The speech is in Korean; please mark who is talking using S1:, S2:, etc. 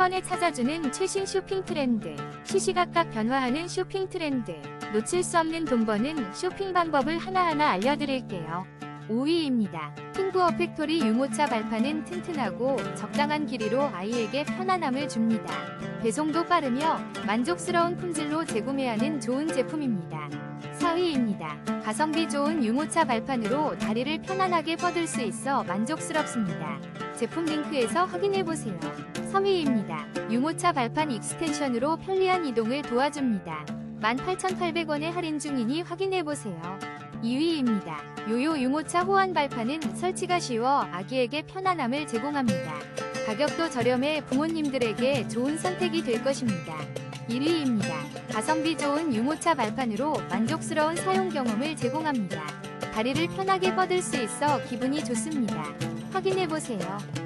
S1: 번에 찾아주는 최신 쇼핑 트렌드. 시시각각 변화하는 쇼핑 트렌드. 놓칠 수 없는 돈 버는 쇼핑 방법을 하나하나 알려드릴게요. 5위입니다. 핑구어 팩토리 유모차 발판은 튼튼하고 적당한 길이로 아이에게 편안함을 줍니다. 배송도 빠르며 만족스러운 품질로 재구매하는 좋은 제품입니다. 4위입니다. 가성비 좋은 유모차 발판으로 다리를 편안하게 뻗을 수 있어 만족스럽습니다. 제품 링크에서 확인해보세요. 3위입니다. 유모차 발판 익스텐션으로 편리한 이동을 도와줍니다. 18,800원에 할인 중이니 확인해보세요. 2위입니다. 요요 유모차 호환 발판은 설치가 쉬워 아기에게 편안함을 제공합니다. 가격도 저렴해 부모님들에게 좋은 선택이 될 것입니다. 1위입니다. 가성비 좋은 유모차 발판으로 만족스러운 사용 경험을 제공합니다. 다리를 편하게 뻗을 수 있어 기분이 좋습니다. 확인해보세요.